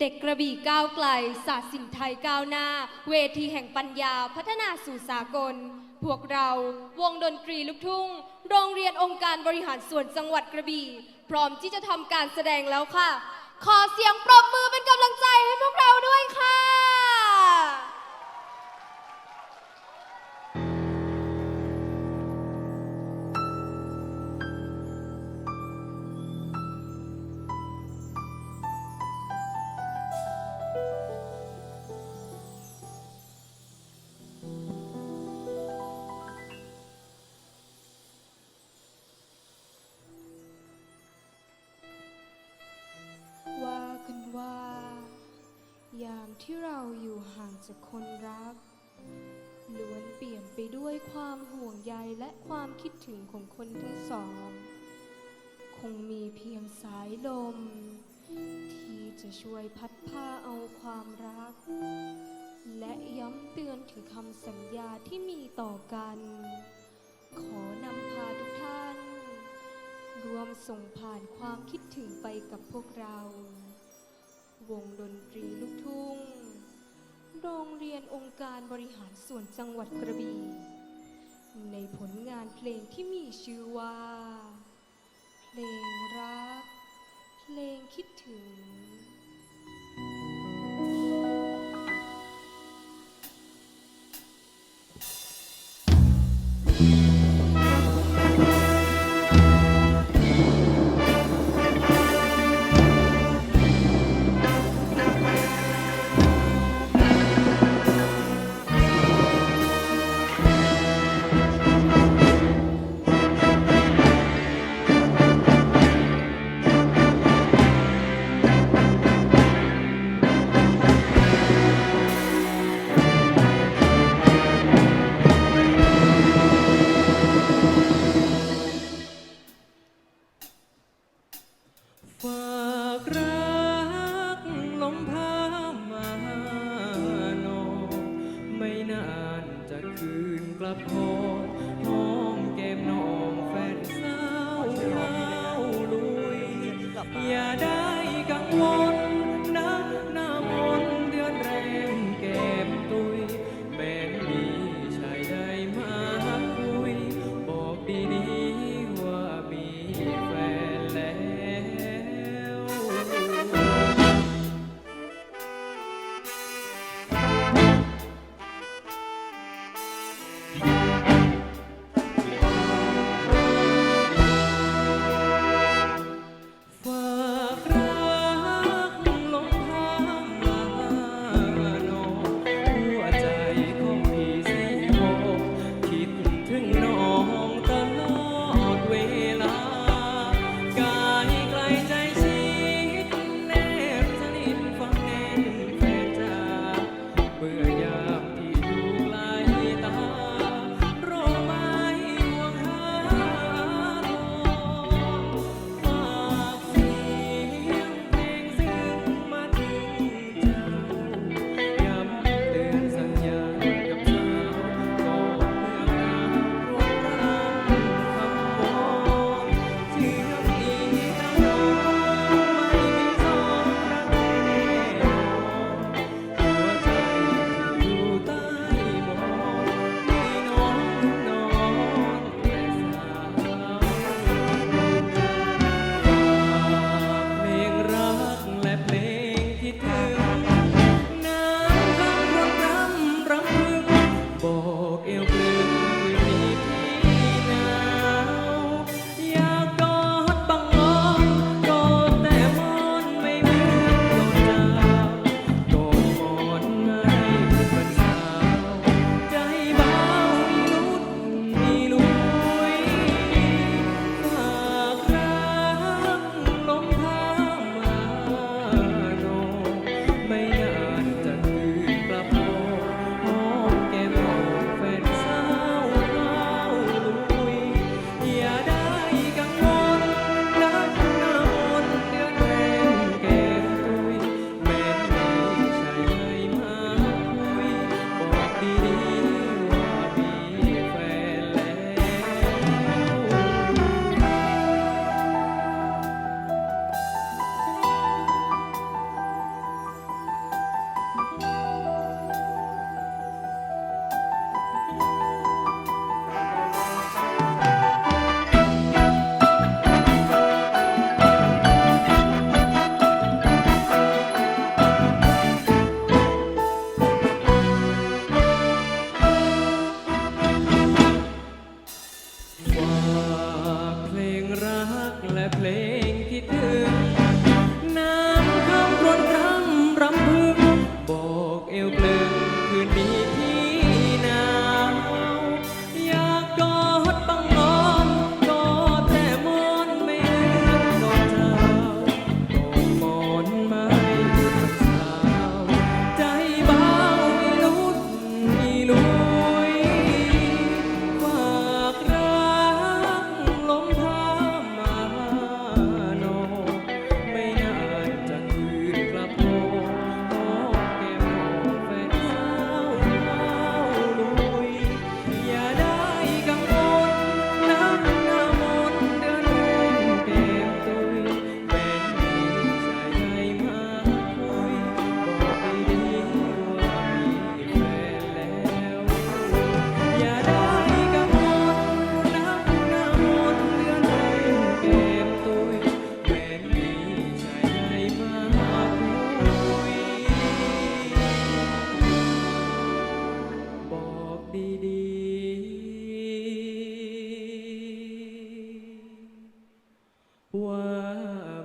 เด็กกระบี่ก้าวไกล ศาสตร์สินไทยก้าวหน้า เวทีแห่งปัญญาพัฒนาสู่สากล พวกเราวงดนตรีลูกทุ่ง โรงเรียนองค์การบริหารส่วนจังหวัดกระบี่ พร้อมที่จะทำการแสดงแล้วค่ะ ขอเสียงปรบมือเป็นกำลังใจให้พวกเราด้วยค่ะ จากคนรักล้วนเปลี่ยนไปด้วยความห่วงใยและความคิดถึงของคนทั้งสอง คงมีเพียงสายลม ที่จะช่วยพัดพาเอาความรัก และย้ำเตือนถึงคำสัญญาที่มีต่อกัน ขอนำพาทุกท่าน รวมส่งผ่านความคิดถึงไปกับพวกเรา วงดนตรีลูกทุ่ง โรงเรียนองค์การบริหารส่วนจังหวัดกระบี่ในผลงานเพลงที่มีชื่อว่า เพลงรัก เพลงคิดถึงฝ รักลมพามาโน ไม่นานจะคืนกลับหอ to ignore. were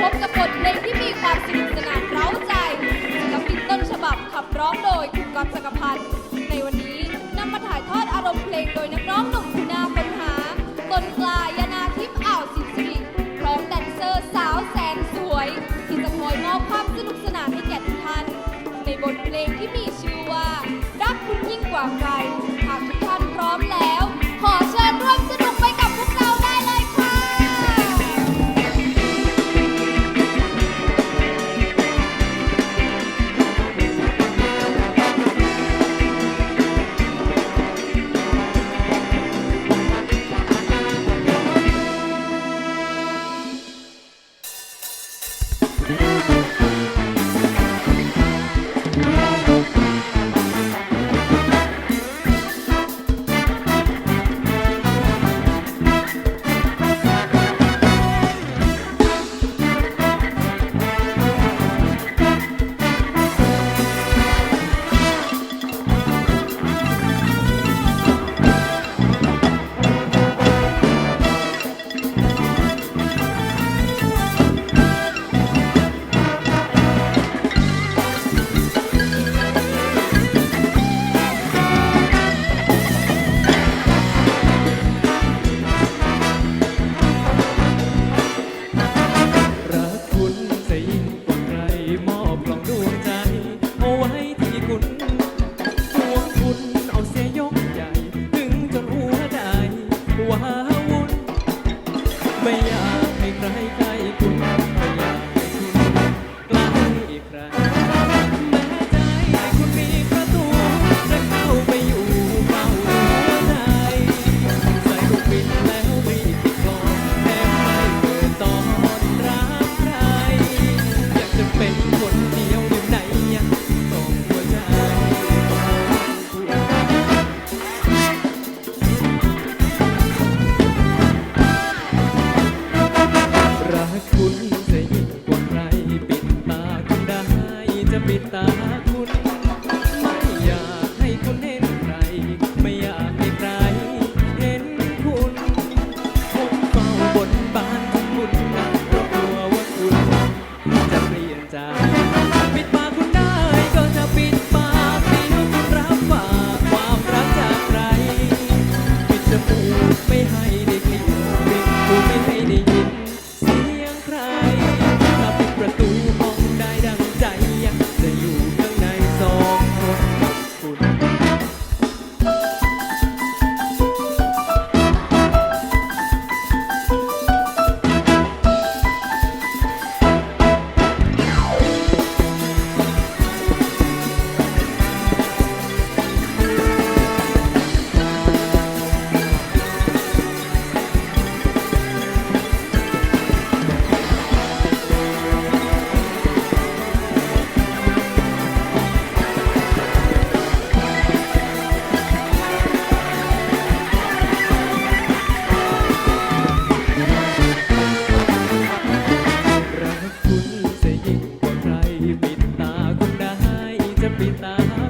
พบกับบทเพลงที่มีความสนุกสนานเร้าใจศิลปินต้นฉบับขับร้องโดยคุณกอฟสกรพันธ์ในวันนี้นำมาถ่ายทอดอารมณ์เพลงโดยนักร้องหนุ่มคุณนาปัญหาต้นกลายนาทิพย์อ่าวสิสิริพร้อมแดนเซอร์สาวแสนสวย ที่จะคอยมอบความสนุกสนานให้แก่ทุกท่านในบทเพลงที่มีชื่อว่า รักคุณยิ่งกว่าใครหากทุกท่านพร้อมแล้ว capitão.